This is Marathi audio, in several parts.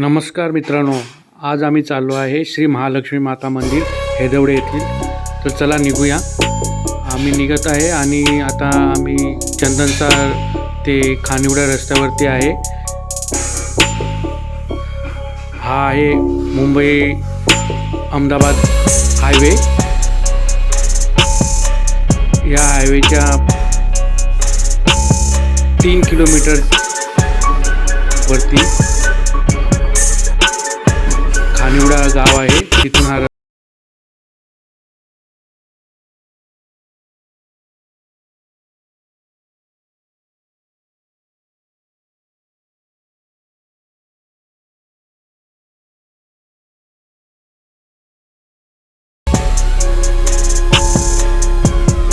नमस्कार मित्रांनो आज आम्ही चाललो आहे श्री महालक्ष्मी माता मंदिर हेदवडे येथील. तर चला निघूया. आम्ही निघत आहे आणि आता आम्ही चंदनचा ते खानिवडा रस्त्यावरती आहे. हा आहे मुंबई अहमदाबाद हायवे. या हायवेच्या तीन किलोमीटर वरती खानिवडा गाव आहे. तिथून हा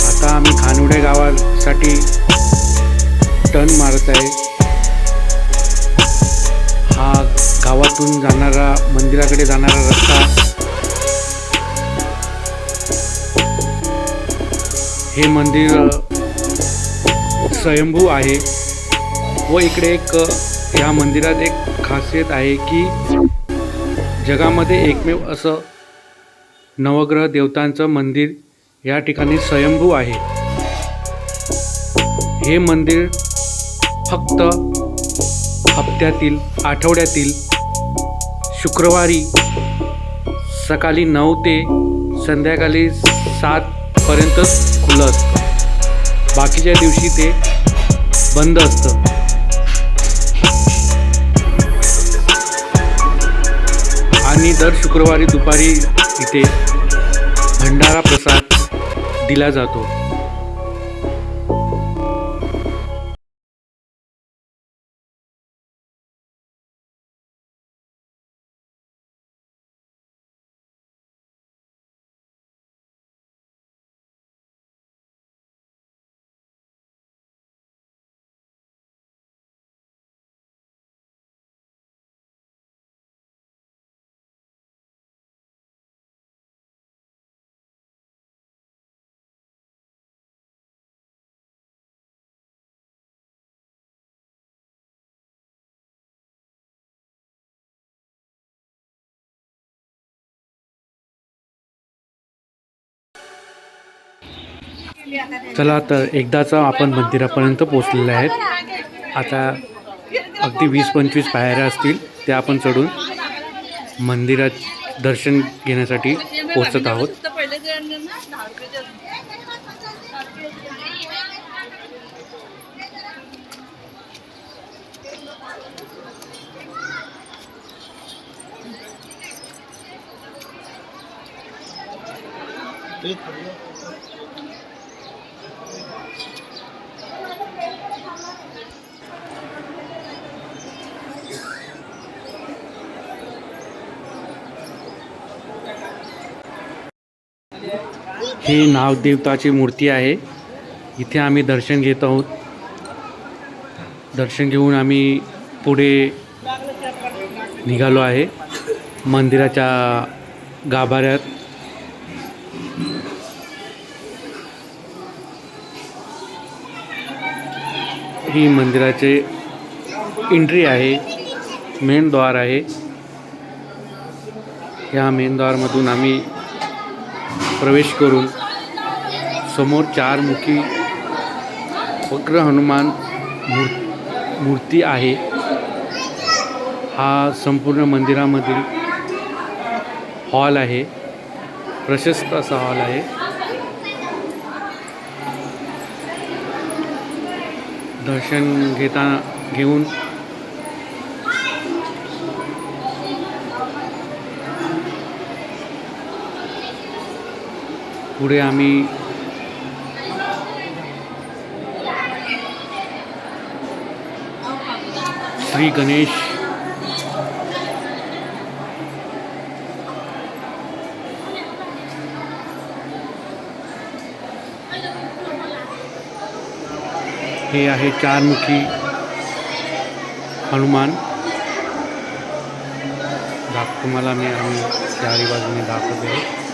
आता आम्ही खानिवडे गावासाठी टर्न मारत आहे. गावातून जाणारा मंदिराकडे जाणारा रस्ता. हे मंदिर स्वयंभू आहे. व इकडे एक या मंदिरात एक खासियत आहे की जगामध्ये एकमेव असं नवग्रह देवतांचं मंदिर या ठिकाणी स्वयंभू आहे. हे मंदिर फक्त हप्त्यातील आठवड्यातील शुक्रवारी सकाळी नऊ ते संध्याकाळी सातपर्यंतच खुलं असतं. बाकीच्या दिवशी ते बंद असतं. आणि दर शुक्रवारी दुपारी इथे भंडारा प्रसाद दिला जातो. चला तर एकदाचा आपण मंदिरापर्यंत पोचलेले आहेत. आता अगदी वीस पंचवीस पायऱ्या असतील त्या आपण चढून मंदिरात दर्शन घेण्यासाठी पोचत आहोत. ही नागदेवताची मूर्ती आहे. इथे आम्ही दर्शन घेत आहोत. दर्शन घेऊन आम्ही पुढे निघालो आहे. मंदिराच्या गाभाऱ्यात. ही मंदिराचे एंट्री आहे. मेन द्वार आहे. ह्या मेन द्वारमधून आम्ही प्रवेश करून समोर चार मुखी वक्र हनुमान मूर् मूर्ती आहे. हा संपूर्ण मंदिरामधील हॉल आहे. प्रशस्त असा हॉल आहे. दर्शन घेता घेऊन पुढे आम्ही श्री गणेश हे आहे चारमुखी हनुमान. दाख तुम्हाला मी आम्ही चारी बाजूने दाखवते.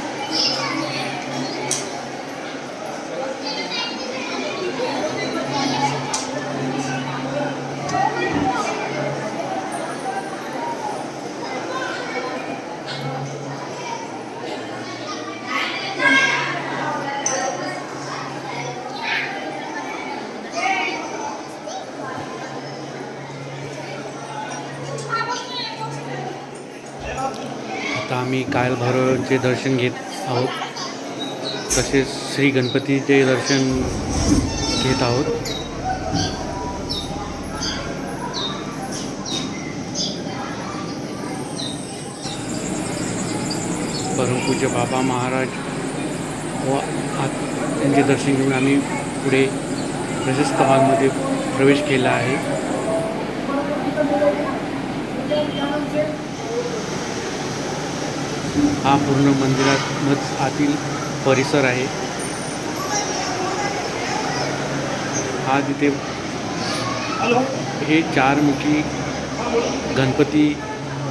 आता आम्ही काल भैरवचे दर्शन घेत आहोत तसेच श्री गणपतीचे दर्शन घेत आहोत. परमपूज्य बाबा महाराज व त्यांचे दर्शन घेऊन आम्ही पुढे प्रशस्त हॉलमध्ये प्रवेश केला आहे. हा पूर्ण मंदिरातच आतील परिसर आहे. हा तिथे हे चारमुखी गणपती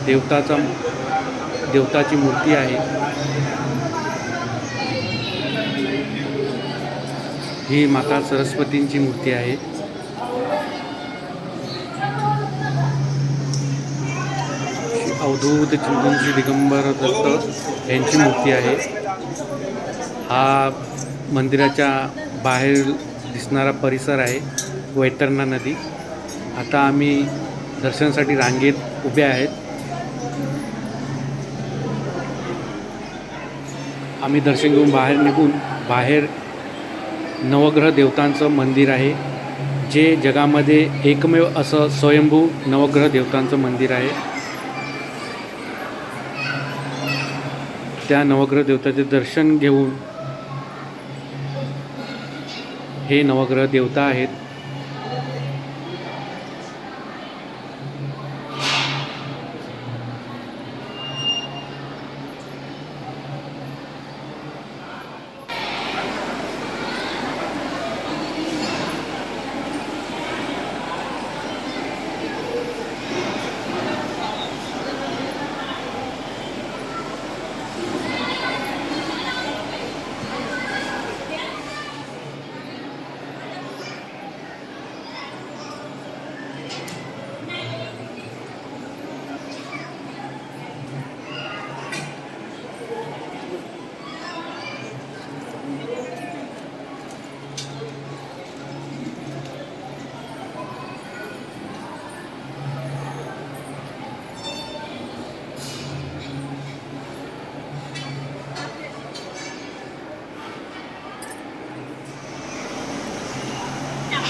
देवताचा देवताची मूर्ती आहे. ही माता सरस्वतींची मूर्ती आहे. अवधूत चिंतन श्री दिगंबर दत्त यांची मूर्ती आहे. हा मंदिराच्या बाहेर दिसणारा परिसर आहे वैतरणा नदी. आता आम्ही दर्शनासाठी रांगेत उभे आहेत. आम्ही दर्शन घेऊन बाहेर निघून बाहेर नवग्रह देवतांचं मंदिर आहे जे जगामध्ये एकमेव असं स्वयंभू नवग्रह देवतांचं मंदिर आहे. त्या नवग्रह देवताचे दर्शन घेऊन हे नवग्रह देवता आहेत.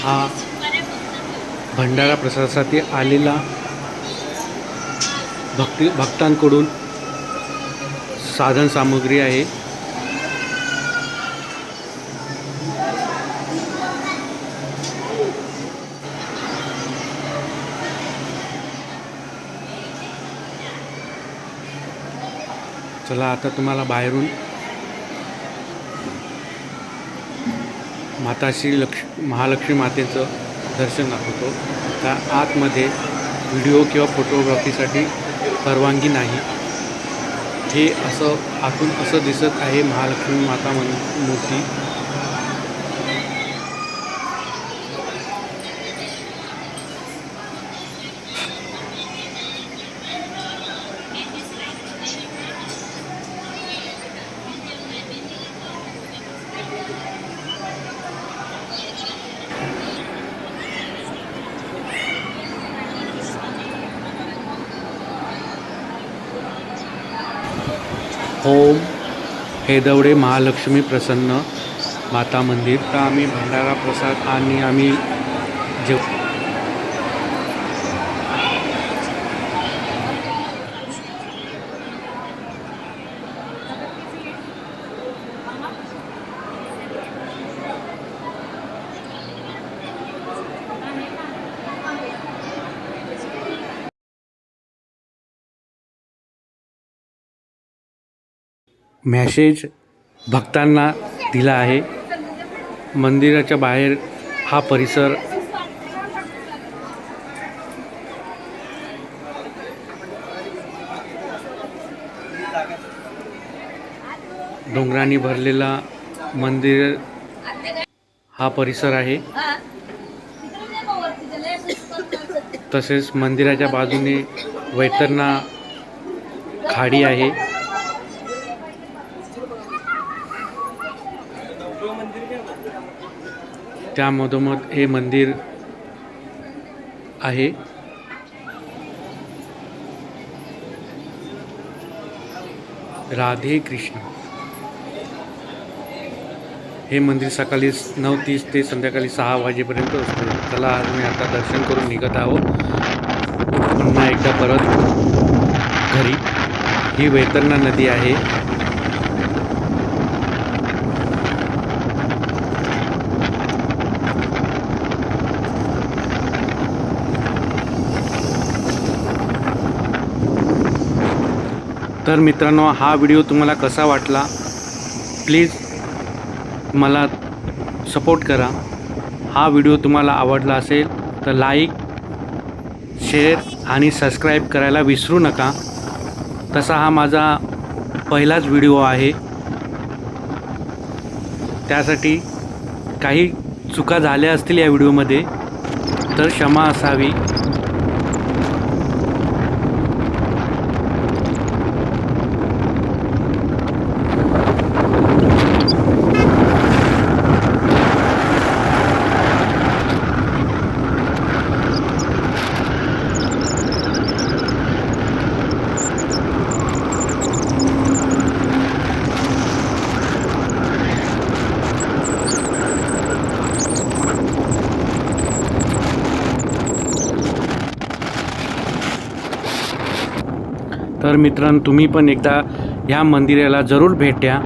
हा भंडारा प्रसादासाठी आलेला भक्ती भक्तांकडून साधन सामग्री आहे. चला आता तुम्हाला बाहेरून माता श्री लक्ष महालक्ष्मी मातेचं दर्शन दाखवतो. त्या आतमध्ये व्हिडिओ किंवा फोटोग्राफीसाठी परवानगी नाही. हे असं आतून असं दिसत आहे महालक्ष्मी माता मन मूर्ती. ओम हेदवडे महालक्ष्मी प्रसन्न माता मंदिर. तर आम्ही भंडारा प्रसाद आणि आम्ही जेव मॅसेज भक्तांना दिला आहे. मंदिराच्या बाहेर हा परिसर डोंगरांनी भरलेला मंदिर हा परिसर आहे. तसेच मंदिराच्या बाजूने वैतरणा खाडी आहे. त्यामधोमध हे मंदिर आहे. राधे कृष्ण. हे मंदिर सकाळी नऊ तीस ते संध्याकाळी सहा वाजेपर्यंत असते. चला आज मी आता दर्शन करून निघत आहोत. पुन्हा एकदा परत घरी. ही वैतरणा नदी आहे. तर मित्रांनो हा व्हिडिओ तुम्हाला कसा वाटला? प्लीज मला सपोर्ट करा. हा व्हिडिओ तुम्हाला आवडला असेल तर लाईक शेअर आणि सबस्क्राईब करायला विसरू नका. तसा हा माझा पहिलाच व्हिडिओ आहे. त्यासाठी काही चुका झाल्या असतील या व्हिडिओमध्ये तर क्षमा असावी. तर मित्रांनो तुम्ही पण एकदा ह्या मंदिराला जरूर भेट द्या.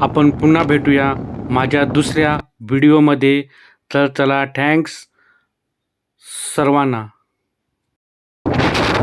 आपण पुन्हा भेटूया माझ्या दुसऱ्या व्हिडिओमध्ये. तर चला थँक्स सर्वांना.